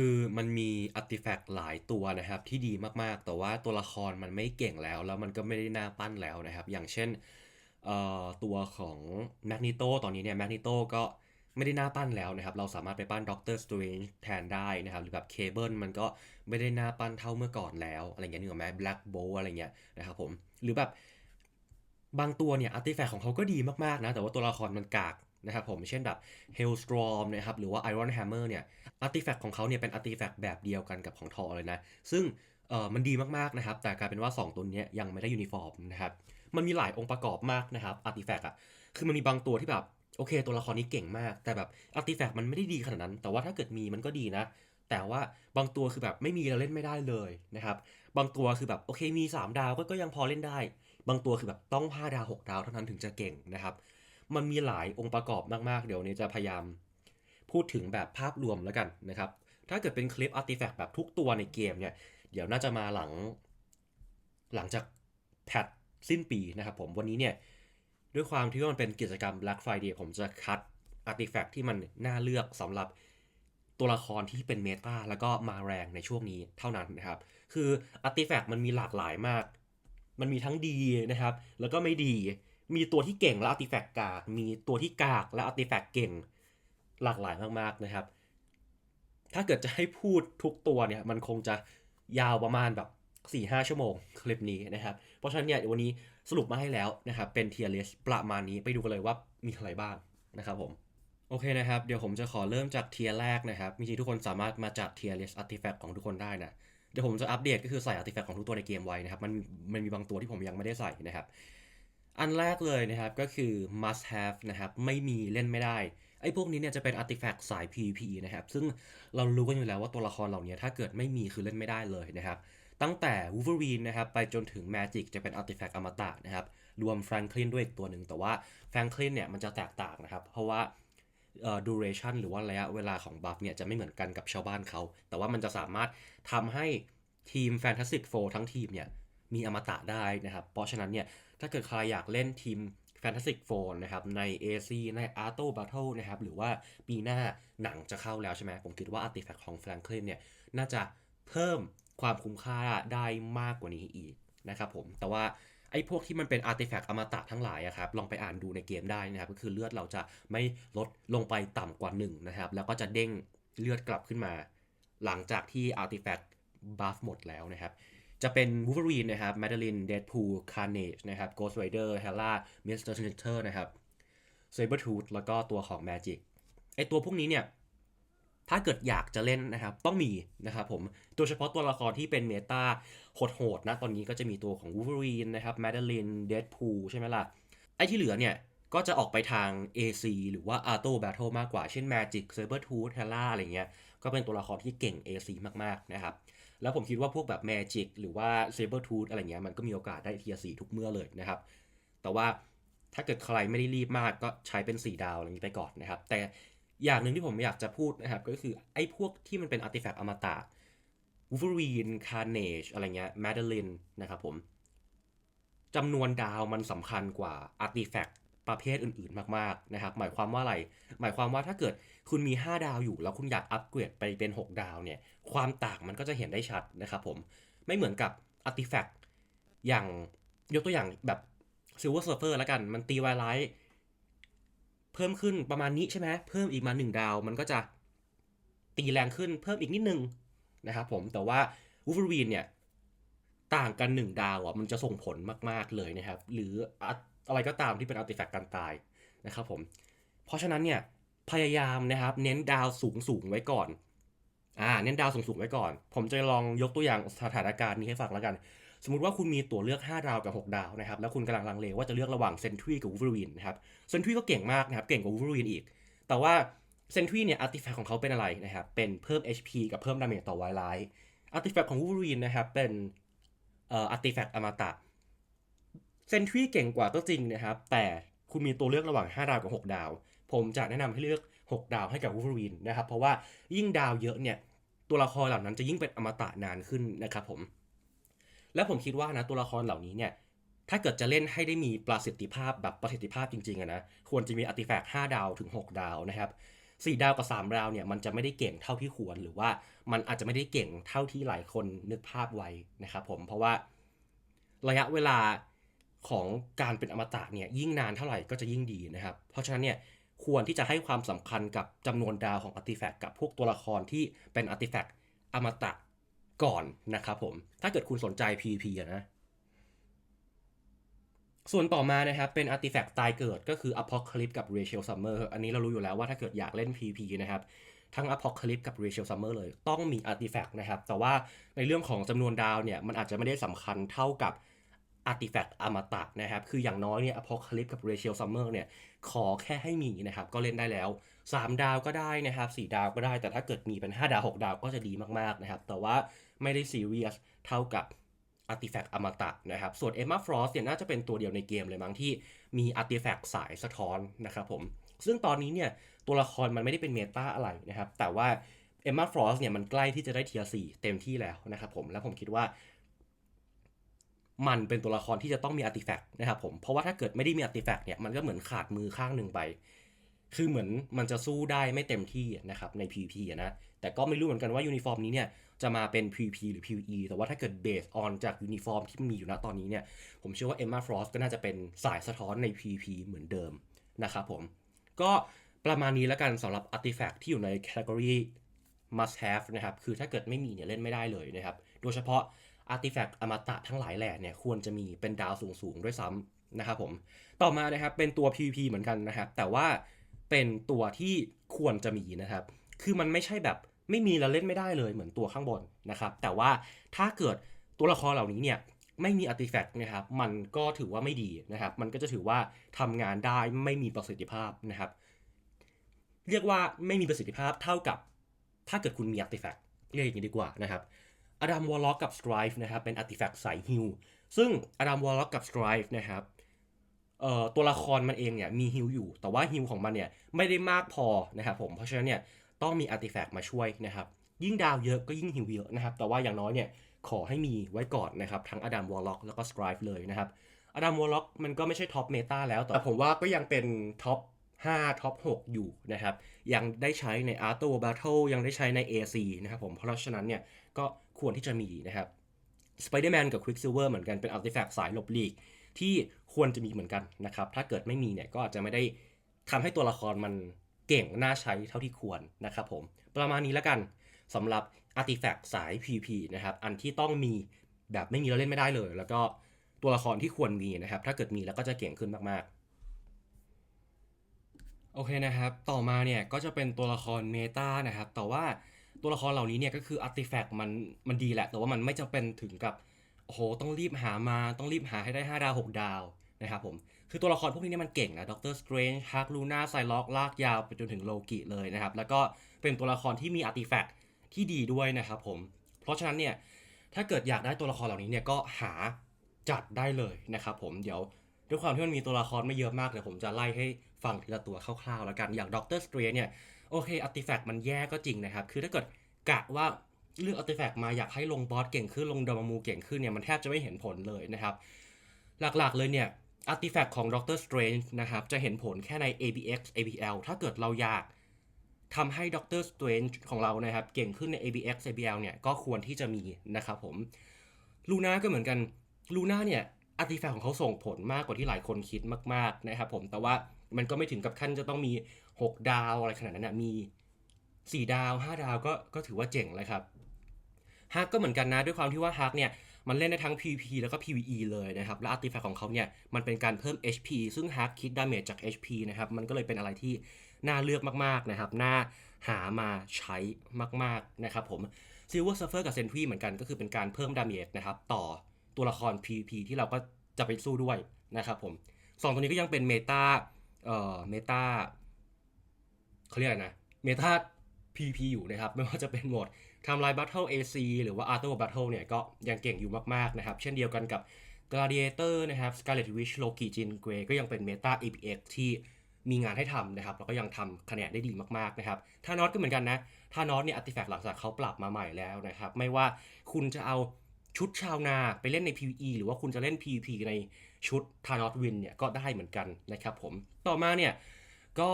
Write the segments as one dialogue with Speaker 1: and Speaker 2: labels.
Speaker 1: คือมันมีอาร์ติแฟกต์หลายตัวนะครับที่ดีมากๆ แต่ว่าตัวละครมันไม่เก่งแล้ว แล้วมันก็ไม่ได้น่าปั้นแล้วนะครับ อย่างเช่นตัวของแมกนิโตตอนนี้เนี่ยแมกนิโตก็ไม่ได้น่าปั้นแล้วนะครับ เราสามารถไปปั้นด็อกเตอร์สเตรนจ์แทนได้นะครับ หรือแบบเคเบิลมันก็ไม่ได้น่าปั้นเท่าเมื่อก่อนแล้ว อะไรเงี้ยนึกออกไหมแบล็กโบอะไรเงี้ยนะครับผม หรือแบบบางตัวเนี่ยอาร์ติแฟกต์ของเขาก็ดีมากๆนะ แต่ว่าตัวละครมันกาก นะครับผมเช่นแบบ Hailstorm นะครับหรือว่า Iron Hammer เนี่ยอาร์ติแฟกต์ของเขาเนี่ยเป็นอาร์ติแฟกต์แบบเดียวกันกับของทอเลยนะ ซึ่งเออมันดีมากๆนะครับ แต่กลายเป็นว่า 2 ตัวนี้ยังไม่ได้ยูนิฟอร์มนะครับ มันมีหลายองค์ประกอบมากนะครับอาร์ติแฟกต์อะ คือมันมีบางตัวที่แบบ โอเค ตัวละครนี้เก่งมาก แต่แบบอาร์ติแฟกต์มันไม่ได้ดีขนาดนั้น แต่ว่าถ้าเกิดมีมันก็ดีนะ แต่ว่าบางตัวคือแบบไม่มีเราเล่นไม่ได้เลยนะครับ บางตัวคือแบบโอเคมี 3 ดาวก็ก็ยังพอเล่นได้ บางตัวคือแบบต้อง 5 ดาว 6 ดาวเท่านั้นถึงจะเก่งนะครับ มันมีหลายองค์ประกอบมากๆ เดี๋ยวนี้จะพยายามพูดถึงแบบภาพรวมแล้วกันนะครับ ถ้าเกิดเป็นคลิปอาร์ติแฟกต์แบบทุกตัวในเกมเนี่ย เดี๋ยวน่าจะมาหลัง หลังจากแพทสิ้นปีนะครับผม วันนี้เนี่ย ด้วยความที่ว่ามันเป็นกิจกรรม Black Friday ผมจะคัดอาร์ติแฟกต์ที่มันน่าเลือกสำหรับตัวละครที่เป็นเมตาแล้วก็มาแรงในช่วงนี้เท่านั้นนะครับ คืออาร์ติแฟกต์มันมีหลากหลายมาก มันมีทั้งดีนะครับ แล้วก็ไม่ดี มีตัวที่เก่งและอาร์ติแฟกต์กาก มีตัวที่กากและอาร์ติแฟกต์เก่งหลากหลายมากๆนะครับ ถ้าเกิดจะให้พูดทุกตัวเนี่ยมันคงจะยาวประมาณแบบ4ี่ห้าชั่วโมงคลิปนี้นะครับ เพราะฉะนั้นเนี่ยวันนี้สรุปมาให้แล้วนะครับ เป็นเทียร์เลสประมาณนี้ไปดูกันเลยว่ามีอะไรบ้างนะครับผม โอเคนะครับ เดี๋ยวผมจะขอเริ่มจากเทียร์แรกนะครับจริงๆทุกคนสามารถมาจัดเทียร์เลสอาร์ติแฟกต์ของทุกคนได้นะ เดี๋ยวผมจะอัปเดตก็คือใส่อาร์ติแฟกต์ของทุกตัวในเกมไว้นะครับ มันมันมีบางตัวที่ผมยังไม่ได้ใส่นะครับ อันแรกเลยนะครับก็คือ must have นะครับไม่มีเล่นไม่ได้ไอ้พวกนี้เนี่ยจะเป็นอาร์ติแฟกต์สาย PVP นะครับ ซึ่งเรารู้กันอยู่แล้วว่าตัวละครเหล่านี้ถ้าเกิดไม่มีคือเล่นไม่ได้เลยนะครับ ตั้งแต่ Wolverine นะครับไปจนถึง Magic จะเป็นอาร์ติแฟกต์อมตะนะครับ รวม Franklin ด้วยอีกตัวหนึ่ง แต่ว่า Franklin เนี่ยมันจะแตกต่างนะครับ เพราะว่าเอ่อ duration หรือว่าระยะเวลาของบัฟเนี่ยจะไม่เหมือนกันกับชาวบ้านเขา แต่ว่ามันจะสามารถทำให้ทีม Fantastic Four ทั้งทีมเนี่ยมีอมตะได้นะครับ เพราะฉะนั้นเนี่ย ถ้าเกิดใครอยากเล่นทีม Fantastic Four นะครับใน AC ใน Auto Battle นะครับหรือว่าปีหน้าหนังจะเข้าแล้วใช่ไหมผมคิดว่า Artifact ของ Franklin เนี่ยน่าจะเพิ่มความคุ้มค่าได้มากกว่านี้อีกนะครับผมแต่ว่าไอ้พวกที่มันเป็นอาร์ติแฟกต์อมตะทั้งหลายอะครับลองไปอ่านดูในเกมได้นะครับ ก็คือเลือดเราจะไม่ลดลงไปต่ำกว่า1นะครับแล้วก็จะเด้งเลือดกลับขึ้นมา หลังจากที่อาร์ติแฟกต์บัฟหมดแล้วนะครับ จะเป็น Wolverine นะครับ Madeline Deadpool Carnage นะครับ Ghost Rider Hela Mr. Splinter นเนอร์นะครับ Sabretooth แล้วก็ตัวของ Magic ไอตัวพวกนี้เนี่ยถ้าเกิดอยากจะเล่นนะครับ ต้องมีนะครับผม โดยเฉพาะตัวละครที่เป็นเมตาโหดๆนะ ตอนนี้ก็จะมีตัวของ Wolverine นะครับ Madeline Deadpool ใช่ไหมล่ะ ไอ้ที่เหลือเนี่ย ก็จะออกไปทาง AC หรือว่า Auto Battle มากกว่า เช่น Magic Sabretooth Hela อะไรเงี้ย ก็เป็นตัวละครที่เก่ง AC มากๆนะครับ แล้วผมคิดว่าพวกแบบ Magic หรือว่า Sabretooth อะไรเงี้ยมันก็มีโอกาสได้เทียสีทุกเมื่อเลยนะครับ แต่ว่าถ้าเกิดใครไม่ได้รีบมากก็ใช้เป็น 4 ดาวอะไรอย่างนี้ไปก่อนนะครับ แต่อย่างหนึ่งที่ผมอยากจะพูดนะครับ ก็คือไอ้พวกที่มันเป็นอาร์ติแฟกต์อมตะ Wolverine Carnage อะไรเงี้ย Madeline นะครับผมจำนวนดาวมันสำคัญกว่าอาร์ติแฟกต์ ประเภทอื่นๆมากๆนะครับ หมายความว่าอะไร หมายความว่าถ้าเกิดคุณมี 5 ดาวอยู่ แล้วคุณอยากอัปเกรดไปเป็น 6 ดาวเนี่ย ความต่างมันก็จะเห็นได้ชัดนะครับผม ไม่เหมือนกับอาร์ติแฟกต์อย่างยกตัวอย่างแบบ Silver Surfer แล้วกัน มันตีไวไลท์เพิ่มขึ้นประมาณนี้ใช่ไหมเพิ่มอีกมา 1 ดาว มันก็จะตีแรงขึ้นเพิ่มอีกนิดนึงนะครับผม แต่ว่า Wolverine เนี่ย ต่างกัน1ดาวอะมันจะส่งผลมากๆเลยนะครับ หรืออะไรก็ตามที่เป็นอาร์ติแฟกต์การตายนะครับผม เพราะฉะนั้นเนี่ยพยายามนะครับเน้นดาวสูงสูงไว้ก่อนอ่าเน้นดาวสูงสูงไว้ก่อน ผมจะลองยกตัวอย่างสถานการณ์นี้ให้ฟังแล้วกัน สมมติว่าคุณมีตัวเลือก 5 ดาวกับ 6 ดาวนะครับแล้วคุณกำลังลังเลว่าจะเลือกระหว่างเซนทรีกับวูฟเวอรีนนะครับเซนทรีก็เก่งมากนะครับเก่งกว่าวูฟเวอรีนอีก แต่ว่าเซนทรีเนี่ยอาร์ติแฟกต์ของเขาเป็นอะไรนะครับเป็นเพิ่ม HP กับเพิ่มดาเมจต่อไวไลท์อาร์ติแฟกต์ของวูฟเวอรีนนะครับเป็น อ่ออาร์ติแฟกต์อมตะเซนทรีเก่งกว่าก็จริงนะครับ แต่คุณมีตัวเลือกระหว่าง 5 ดาวกับ 6 ดาว ผมจะแนะนำให้เลือก 6 ดาวให้กับวูฟเวอรีนนะครับ เพราะว่ายิ่งดาวเยอะเนี่ย ตัวละครเหล่านั้นจะยิ่งเป็นอมตะนานขึ้นนะครับผม และผมคิดว่านะตัวละครเหล่านี้เนี่ย ถ้าเกิดจะเล่นให้ได้มีประสิทธิภาพแบบประสิทธิภาพจริงๆนะ ควรจะมีอาร์ติแฟกต์5ดาวถึง 6 ดาวนะครับ 4 ดาวกับ 3 ดาวเนี่ยมันจะไม่ได้เก่งเท่าที่ควรหรือว่ามันอาจจะไม่ได้เก่งเท่าที่หลายคนนึกภาพไว้นะครับผมเพราะว่าระยะเวลาของการเป็นอมตะเนี่ยยิ่งนานเท่าไหร่ก็จะยิ่งดีนะครับ เพราะฉะนั้นเนี่ยควรที่จะให้ความสำคัญกับจำนวนดาวของอาร์ติแฟกต์กับพวกตัวละครที่เป็นอาร์ติแฟกต์อมตะก่อนนะครับผมถ้าเกิดคุณสนใจ PVP นะ ส่วนต่อมานะครับเป็นอาร์ติแฟกต์ตายเกิดก็คือ Apocalypse กับ Rachel Summer อันนี้เรารู้อยู่แล้วว่าถ้าเกิดอยากเล่น PP นะครับทั้ง Apocalypse กับ Rachel Summer เลย ต้องมีอาร์ติแฟกต์นะครับ แต่ว่าในเรื่องของจำนวนดาวเนี่ย มันอาจจะไม่ได้สำคัญเท่ากับอาร์ติแฟกต์อมตะนะครับ คืออย่างน้อยเนี่ย Apocalypse กับ Rachel Summer เนี่ย ขอแค่ให้มีนะครับ ก็เล่นได้แล้ว 3 ดาวก็ได้นะครับ 4 ดาวก็ได้ แต่ถ้าเกิดมีเป็น 5 ดาว 6 ดาวก็จะดีมาก ๆ นะครับ แต่ว่าไม่ได้ซีเรียสเท่ากับ อาร์ติแฟกต์อมตะนะครับ ส่วน Emma Frost เนี่ยน่าจะเป็นตัวเดียวในเกมเลยมั้งที่มีอาร์ติแฟกต์สายสะท้อนนะครับผม ซึ่งตอนนี้เนี่ยตัวละครมันไม่ได้เป็นเมตาอะไรนะครับ แต่ว่า Emma Frost เนี่ยมันใกล้ที่จะได้เทียร์4เต็มที่แล้วนะครับผม แล้วผมคิดว่า มันเป็นตัวละครที่จะต้องมีอาร์ติแฟกต์นะครับผม เพราะว่าถ้าเกิดไม่ได้มีอาร์ติแฟกต์เนี่ยมันก็เหมือนขาดมือข้างหนึ่งไป คือเหมือนมันจะสู้ได้ไม่เต็มที่นะครับใน PVP นะ แต่ก็ไม่รู้เหมือนกันว่ายูนิฟอร์มนี้เนี่ย จะมาเป็น PVP หรือ PVE แต่ว่าถ้าเกิดเบสออนจากยูนิฟอร์มที่มีอยู่ณตอนนี้เนี่ย ผมเชื่อว่า Emma Frost ก็น่าจะเป็นสายสะท้อนใน PVP เหมือนเดิมนะครับผม ก็ประมาณนี้แล้วกันสำหรับ Artifact ที่อยู่ใน Category must have นะครับ คือถ้าเกิดไม่มีเนี่ยเล่นไม่ได้เลยนะครับ โดยเฉพาะ Artifact อมตะทั้งหลายแหล่เนี่ยควรจะมีเป็นดาวสูงๆด้วยซ้ำนะครับผม ต่อมานะครับเป็นตัว PVP เหมือนกันนะครับ แต่ว่าเป็นตัวที่ควรจะมีนะครับ คือมันไม่ใช่แบบ ไม่มีแล้วเล่นไม่ได้เลยเหมือนตัวข้างบนนะครับ แต่ว่าถ้าเกิดตัวละครเหล่านี้เนี่ยไม่มีอาร์ติแฟกต์นะครับ มันก็ถือว่าไม่ดีนะครับ มันก็จะถือว่าทำงานได้ไม่มีประสิทธิภาพนะครับ เรียกว่าไม่มีประสิทธิภาพเท่ากับถ้าเกิดคุณมีอาร์ติแฟกต์เรียกอย่างนี้ดีกว่านะครับอดัมวอลล็อกกับส t ตร v e นะครับเป็นอาร์ติแฟกต์สายฮิลซึ่งอดัมวอลล็อกกับส t ตร v e นะครับตัวละครมันเองเนี่ยมีฮิลอยู่ แต่ว่าฮิลของมันเนี่ยไม่ได้มากพอนะครับผม เพราะฉะนั้นเนี่ย ต้องมีอาร์ติแฟกต์มาช่วยนะครับ ยิ่งดาวเยอะก็ยิ่งฮิลเยอะนะครับ แต่ว่าอย่างน้อยเนี่ยขอให้มีไว้ก่อนนะครับ ทั้งอดัมวอลล็อกแล้วก็ส t ตร v e เลยนะครับอดัมวอลล็อกมันก็ไม่ใช่ท็อปเมตาแล้ว แต่ผมว่าก็ยังเป็นท็อป5ท็อป6 อยู่นะครับ ยังได้ใช้ใน a r t o Battle ยังได้ใช้ใน AC นะครับผมเพราะฉะนั้นเนี่ยก็ควรที่จะมีนะครับ Spider-Man กับ Quicksilver เหมือนกันเป็น Artifact สายหลบหลีก ที่ควรจะมีเหมือนกันนะครับ ถ้าเกิดไม่มีเนี่ยก็อาจจะไม่ได้ทำให้ตัวละครมัน เก่งน่าใช้เท่าที่ควรนะครับผม ประมาณนี้แล้วกันสำหรับ Artifact สาย PP นะครับ อันที่ต้องมีแบบไม่มีแล้วเล่นไม่ได้เลย แล้วก็ตัวละครที่ควรมีนะครับ ถ้าเกิดมีแล้วก็จะเก่งขึ้นมากๆ โอเคนะครับ ต่อมาเนี่ยก็จะเป็นตัวละครเมตานะครับ แต่ว่าตัวละครเหล่านี้เนี่ยก็คืออาร์ติแฟกต์มันมันดีแหละ แต่ว่ามันไม่จำเป็นถึงกับโอ้โหต้องรีบหามาต้องรีบหาให้ได้ 5 ดาว 6 ดาวนะครับผม คือตัวละครพวกนี้เนี่ยมันเก่งนะด็อกเตอร์สเตรนจ์ฮักลูน่าไซล็อกลากยาวไปจนถึงโลกิเลยนะครับ แล้วก็เป็นตัวละครที่มีอาร์ติแฟกต์ที่ดีด้วยนะครับผม เพราะฉะนั้นเนี่ยถ้าเกิดอยากได้ตัวละครเหล่านี้เนี่ยก็หาจัดได้เลยนะครับผมเดี๋ยวด้วยความที่มันมีตัวละครไม่เยอะมากเดี๋ยวผมจะไล่ให้ฟังทีละตัวคร่าวๆแล้วกันอย่างด็อกเตอร์สเตรนเนี่ยโอเคอาร์ติแฟกต์มันแย่ก็จริงนะครับ คือถ้าเกิดกะว่าเลือกอาร์ติแฟกต์มาอยากให้ลงบอสเก่งขึ้นลงดอมามูเก่งขึ้นเนี่ยมันแทบจะไม่เห็นผลเลยนะครับ หลักๆเลยเนี่ย อาร์ติแฟกต์ของด็อกเตอร์สเตรนจ์นะครับ จะเห็นผลแค่ใน ABX ABL ถ้าเกิดเราอยากทำให้ด็อกเตอร์สเตรนจ์ของเรานะครับ เก่งขึ้นใน ABX ABL เนี่ย ก็ควรที่จะมีนะครับผมลูน่าก็เหมือนกันลูน่าเนี่ยอาร์ติแฟกต์ของเขาส่งผลมากกว่าที่หลายคนคิดมาก ๆ นะครับผมแต่ว่ามันก็ไม่ถึงกับขั้นจะต้องมี 6 ดาวอะไรขนาดนั้นนะมี 4 ดาว 5 ดาวก็ก็ถือว่าเจ๋งเลยครับฮักก็เหมือนกันนะด้วยความที่ว่าฮักเนี่ย มันเล่นได้ทั้ง PVP แล้วก็ PVE เลยนะครับ และอาร์ติแฟกต์ของเขาเนี่ย มันเป็นการเพิ่ม HP ซึ่งฮักคิดดาเมจจาก HP นะครับ มันก็เลยเป็นอะไรที่น่าเลือกมากๆนะครับ น่าหามาใช้มากๆนะครับผม Silver Surfer กับ Sentry เหมือนกันก็คือเป็นการเพิ่มดาเมจนะครับต่อตัวละคร PVP ที่เราก็จะไปสู้ด้วยนะครับผมสองตัวนี้ก็ยังเป็นเมตาเอ่อเมตาเขาเรียกอะไรนะเมตา PP อยู่นะครับ ไม่ว่าจะเป็นโหมด ทำลาย Battle AC หรือว่า Auto Battle เนี่ยก็ยังเก่งอยู่มากๆนะครับ เช่นเดียวกันกับ Gladiator นะครับ Scarlet Witch Loki Jean Grey ก็ยังเป็น Meta APX ที่มีงานให้ทำนะครับแล้วก็ยังทำคะแนนได้ดีมากๆนะครับทานอสก็เหมือนกันนะทานอสเนี่ยอาร์ติแฟกต์หลังจากเขาปรับมาใหม่แล้วนะครับ ไม่ว่าคุณจะเอาชุดชาวนาไปเล่นใน PVE หรือว่าคุณจะเล่น PVP ในชุดทานอสวินเนี่ยก็ได้เหมือนกันนะครับผมต่อมาเนี่ยก็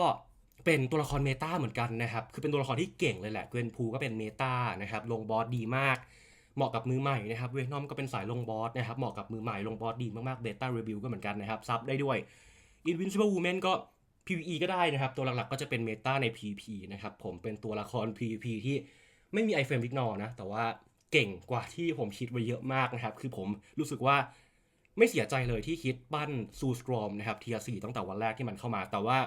Speaker 2: เป็นตัวละครเมตาเหมือนกันนะครับ คือเป็นตัวละครที่เก่งเลยแหละเกวนพูก็เป็นเมตานะครับ ลงบอสดีมาก เหมาะกับมือใหม่นะครับ เวนอมก็เป็นสายลงบอสนะครับ เหมาะกับมือใหม่ลงบอสดีมากๆเบต้ารีวิวก็เหมือนกันนะครับ ซับได้ด้วย Invincible Woman ก็ PVE ก็ได้นะครับ ตัวหลักๆก็จะเป็นเมตาใน PVP นะครับ ผมเป็นตัวละคร PVP ที่ไม่มีไอเฟรมวิกนอนะ แต่ว่าเก่งกว่าที่ผมคิดไว้เยอะมากนะครับ คือผมรู้สึกว่าไม่เสียใจเลยที่คิดปั้นซูสตรอมนะครับเทียสี่ตั้งแต่วันแรกที่มันเข้ามา แต่ว่า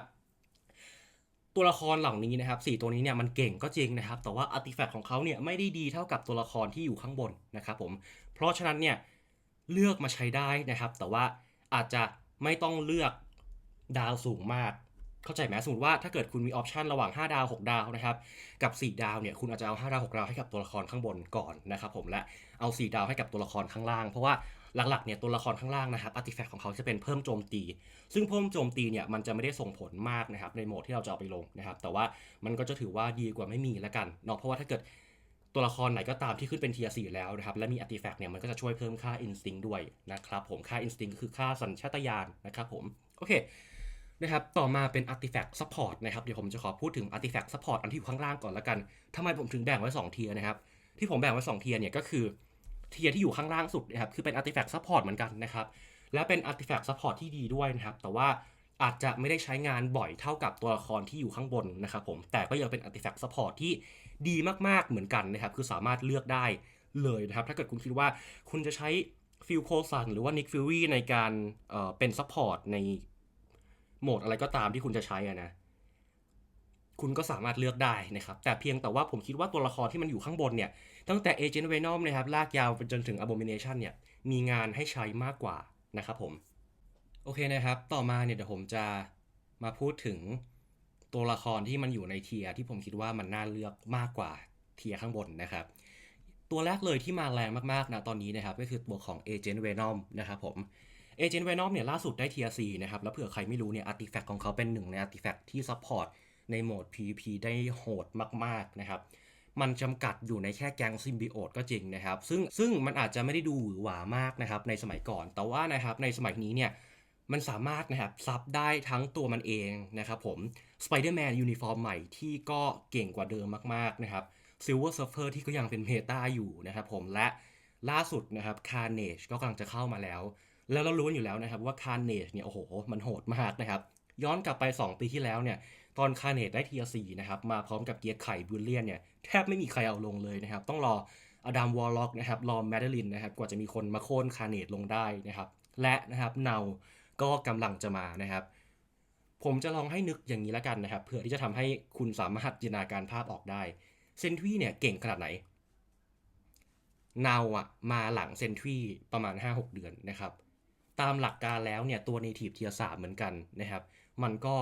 Speaker 2: ตัวละครเหล่านี้นะครับสี่ตัวนี้เนี่ยมันเก่งก็จริงนะครับ แต่ว่าอาร์ติแฟกต์ของเขาเนี่ยไม่ได้ดีเท่ากับตัวละครที่อยู่ข้างบนนะครับผม เพราะฉะนั้นเนี่ยเลือกมาใช้ได้นะครับ แต่ว่าอาจจะไม่ต้องเลือกดาวสูงมาก เข้าใจไหมสมมติว่าถ้าเกิดคุณมีออปชันระหว่าง 5 ดาว 6 ดาวนะครับ กับ 4 ดาวเนี่ยคุณอาจจะเอา 5 ดาว 6 ดาวให้กับตัวละครข้างบนก่อนนะครับผมและเอา 4 ดาวให้กับตัวละครข้างล่าง เพราะว่า หลักๆเนี่ยตัวละครข้างล่างนะครับอาร์ติแฟกต์ของเขาจะเป็นเพิ่มโจมตี ซึ่งเพิ่มโจมตีเนี่ยมันจะไม่ได้ส่งผลมากนะครับในโหมดที่เราจะเอาไปลงนะครับ แต่ว่ามันก็จะถือว่าดีกว่าไม่มีแล้วกันเนาะเพราะว่าถ้าเกิดตัวละครไหนก็ตามที่ขึ้นเป็นเทียร์แล้วนะครับและมีอาร์ติแฟกต์เนี่ยมันก็จะช่วยเพิ่มค่าอินสติ้งด้วยนะครับผมค่าอินสติ้งก็คือค่าสัญชาตญาณนะครับผมโอเคนะครับ ต่อมาเป็น Artifact Support นะครับ เดี๋ยวผมจะขอพูดถึง Artifact Support อันที่อยู่ข้างล่างก่อนละกัน ทำไมผมถึงแบ่งไว้ 2 เทียร์นะครับ ที่ผมแบ่งไว้ 2 เทียร์เนี่ยก็คือ เทียที่อยู่ข้างล่างสุดนะครับคือเป็น Artifact Support เหมือนกันนะครับและเป็น Artifact Support ที่ดีด้วยนะครับแต่ว่าอาจจะไม่ได้ใช้งานบ่อยเท่ากับตัวละครที่อยู่ข้างบนนะครับผมแต่ก็ยังเป็น Artifact Support ที่ดีมากๆเหมือนกันนะครับคือสามารถเลือกได้เลยนะครับถ้าเกิดคุณคิดว่าคุณจะใช้ฟิลโคซันหรือว่า Nick Fury ในการเเป็น Support ในโหมดอะไรก็ตามที่คุณจะใช้นะคุณก็สามารถเลือกได้นะครับแต่เพียงแต่ว่าผมคิดว่าตัวละครที่มันอยู่ข้างบนเนี่ย ตั้งแต่ Agent Venom นะครับลากยาวไปจนถึง Abomination เนี่ยมีงานให้ใช้มากกว่านะครับผม โอเคนะครับ ต่อมาเนี่ยเดี๋ยวผมจะมาพูดถึงตัวละครที่มันอยู่ในเทียที่ผมคิดว่ามันน่าเลือกมากกว่าเทียข้างบนนะครับ ตัวแรกเลยที่มาแรงมากๆนะตอนนี้นะครับก็คือตัวของ Agent Venom นะครับผม Agent Venom เนี่ยล่าสุดได้เทียร์นะครับ แล้วเผื่อใครไม่รู้เนี่ยอาร์ติแฟกต์ของเขาเป็นหนึ่งในอาร์ติแฟกต์ที่ซัพพอร์ตในโหมด PVP ได้โหดมาก ๆ นะครับ มันจำกัดอยู่ในแค่แก๊งซิมบิโอตก็จริงนะครับ ซึ่งซึ่งมันอาจจะไม่ได้ดูหวือหวามากนะครับในสมัยก่อน แต่ว่านะครับในสมัยนี้เนี่ยมันสามารถนะครับซับได้ทั้งตัวมันเองนะครับผม Spider-Man ยูนิฟอร์มใหม่ที่ก็เก่งกว่าเดิมมากๆนะครับ Silver Surfer ที่ก็ยังเป็นเมตาอยู่นะครับผมและล่าสุดนะครับ Carnage ก็กำลังจะเข้ามาแล้ว แล้วเรารู้นอยู่แล้วนะครับว่า Carnage เนี่ยโอ้โหมันโหดมากนะครับย้อนกลับไป 2 ปีที่แล้วเนี่ย ตอน Carnage ได้เทียร์4นะครับมาพร้อมกับเกียร์ไข่บูลเลียนเนี่ยแทบไม่มีใครเอาลงเลยนะครับ ต้องรออดัมวอลล็อกนะครับรอแมดเดลินนะครับกว่าจะมีคนมาโค่น Carnage ลงได้นะครับ และนะครับเนาก็กำลังจะมานะครับ ผมจะลองให้นึกอย่างนี้แล้วกันนะครับเพื่อที่จะทำให้คุณสามารถจินตนาการภาพออกได้เซนทรีเนี่ยเก่งขนาดไหนเนาอะมาหลังเซนทรีประมาณ 5-6 เดือนนะครับ ตามหลักการแล้วเนี่ยตัว native tier 3เหมือนกันนะครับ มันก็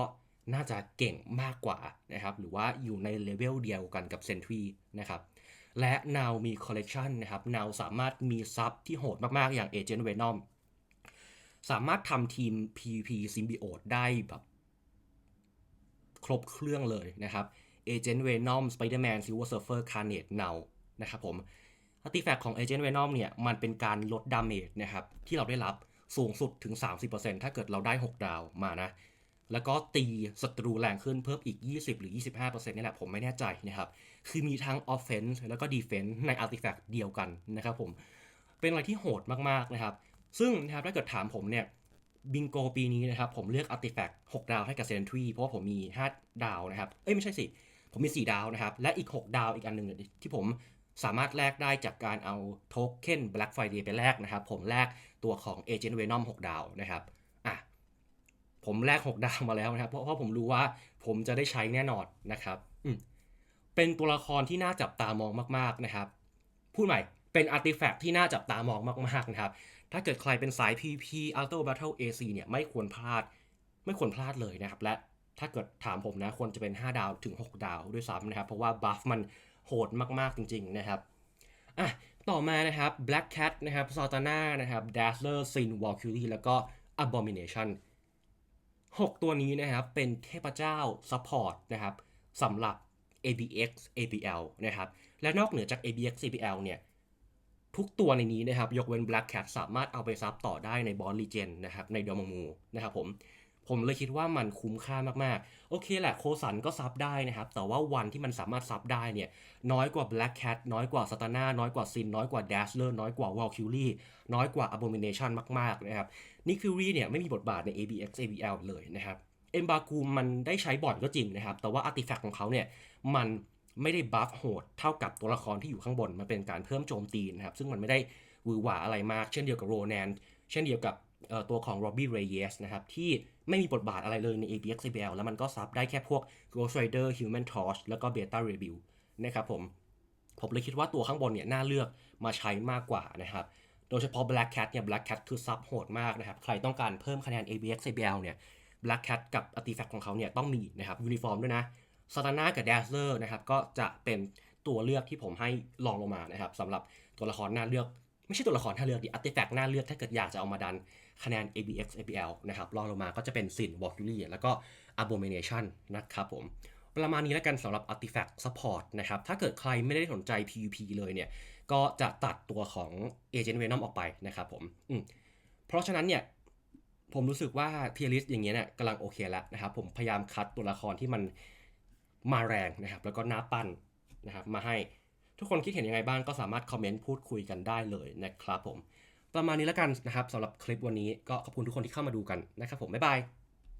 Speaker 2: น่าจะเก่งมากกว่านะครับ หรือว่าอยู่ในเลเวลเดียวกันกับเซนทรีนะครับ และ Now มี Collection นะครับ Now สามารถมีซับที่โหดมากๆ อย่าง Agent Venom สามารถทำทีม PVP Symbiote ได้แบบครบเครื่องเลยนะครับ Agent Venom Spider-Man Silver Surfer Carnage Now นะครับผมอาร์ติแฟกต์ของ Agent Venom เนี่ย มันเป็นการลดดาเมจนะครับ ที่เราได้รับสูงสุดถึง 30%ถ้าเกิดเราได้ 6 ดาวมานะ แล้วก็ตีศัตรูแรงขึ้นเพิ่มอีก 20 หรือ 25%นี่แหละผมไม่แน่ใจนะครับ คือมีทั้ง Offense แล้วก็ Defense ในอาร์ติแฟกต์เดียวกันนะครับผม เป็นอะไรที่โหดมาก ๆ นะครับ ซึ่งนะครับถ้าเกิดถามผมเนี่ยบิงโกปีนี้นะครับ ผมเลือกอาร์ติแฟกต์6ดาวให้กับเซนทรีเพราะว่าผมมี 5 ดาวนะครับ เอ้ยไม่ใช่สิ ผมมี 4 ดาวนะครับ และอีก 6 ดาวอีกอันหนึ่งที่ผมสามารถแลกได้จากการเอาโทเค็น Black Friday ไปแลกนะครับ ผมแลกตัวของ Agent Venom 6 ดาวนะครับอะ ผมแลก6ดาวมาแล้วนะครับ เพราะเพราะผมรู้ว่าผมจะได้ใช้แน่นอนนะครับอืเป็นตัวละครที่น่าจับตามองมาก ๆนะครับ พูดใหม่เป็นอาร์ติแฟกต์ที่น่าจับตามองมากๆนะครับ ถ้าเกิดใครเป็นสาย PP Auto Battle AC เนี่ยไม่ควรพลาด ไม่ควรพลาดเลยนะครับ และถ้าเกิดถามผมนะควรจะเป็น 5 ดาวถึง 6 ดาวด้วยซ้ำนะครับ เพราะว่าบัฟมันโหดมากๆจริง ๆ นะครับอะต่อมานะครับ Black Cat นะครับ Satana นะครับ Dazzler Sin Valkyrie แล้วก็ Abomination 6 ตัวนี้นะครับเป็นเทพเจ้าซัพพอร์ตนะครับสำหรับ ABX ABL นะครับและนอกเหนือจาก ABX ABL เนี่ยทุกตัวในนี้นะครับยกเว้น Black Cat สามารถเอาไปซับต่อได้ในบอลลีเจนนะครับในดอมมูนะครับผม ผมเลยคิดว่ามันคุ้มค่ามากๆ โอเคแหละโคสันก็ซับได้นะครับ แต่ว่าวันที่มันสามารถซับได้เนี่ย น้อยกว่า Black Cat น้อยกว่า s ต a นาน้อยกว่าซิน น้อยกว่า Dazzler น้อยกว่า Valkyrie น้อยกว่า Abomination มาก ๆ นะครับนิคิรีเนี่ยไม่มีบทบาทใน ABX ABL เลยนะครับเอมบากูมันได้ใช้บ่อยก็จริงนะครับ แต่ว่าอาร์ติแฟกต์ของเขาเนี่ยมันไม่ได้บัฟโหดเท่ากับตัวละครที่อยู่ข้างบน มันเป็นการเพิ่มโจมตีนะครับ ซึ่งมันไม่ได้วือหวาอะไรมาก เช่นเดียวกับโรแนน เช่นเดียวกับ ตัวของ Robbie Reyes นะครับ ที่ไม่มีบทบาทอะไรเลยใน ABX ABL แล้วมันก็ซับได้แค่พวก Ghost Rider Human Torch แล้วก็ Beta Rebel นะครับผม ผมเลยคิดว่าตัวข้างบนเนี่ยน่าเลือกมาใช้มากกว่านะครับ โดยเฉพาะ Black Cat เนี่ย Black Cat คือซับโหดมากนะครับ ใครต้องการเพิ่มคะแนน ABX ABL เนี่ย Black Cat กับ Artifact ของเขาเนี่ยต้องมีนะครับยูนิฟอร์มด้วยนะ s a t a n a กับ Dazzler นะครับก็จะเป็นตัวเลือกที่ผมให้ลองลงมานะครับสำหรับตัวละครน่าเลือก ไม่ใช่ตัวละครน่าเลือกดิ Artifact น่าเลือกถ้าเกิดอยากจะเอามาดัน คะแนน ABX ABL นะครับลองลงมาก็จะเป็นสิน Valkyrie แล้วก็ Abomination นะครับผมประมาณนี้แล้วกันสำหรับ Artifact Support นะครับ ถ้าเกิดใครไม่ได้สนใจ PVP เลยเนี่ย ก็จะตัดตัวของ Agent Venom ออกไปนะครับผมอืมเพราะฉะนั้นเนี่ย ผมรู้สึกว่าเทียริสอย่างเงี้ยเนี่ยกำลังโอเคแล้วนะครับ ผมพยายามคัดตัวละครที่มันมาแรงนะครับ แล้วก็น่าปั้นนะครับ มาให้ทุกคนคิดเห็นยังไงบ้างก็สามารถคอมเมนต์พูดคุยกันได้เลยนะครับผม ประมาณนี้แล้วกันนะครับสำหรับคลิปวันนี้ก็ขอบคุณทุกคนที่เข้ามาดูกันนะครับผมบ๊ายบาย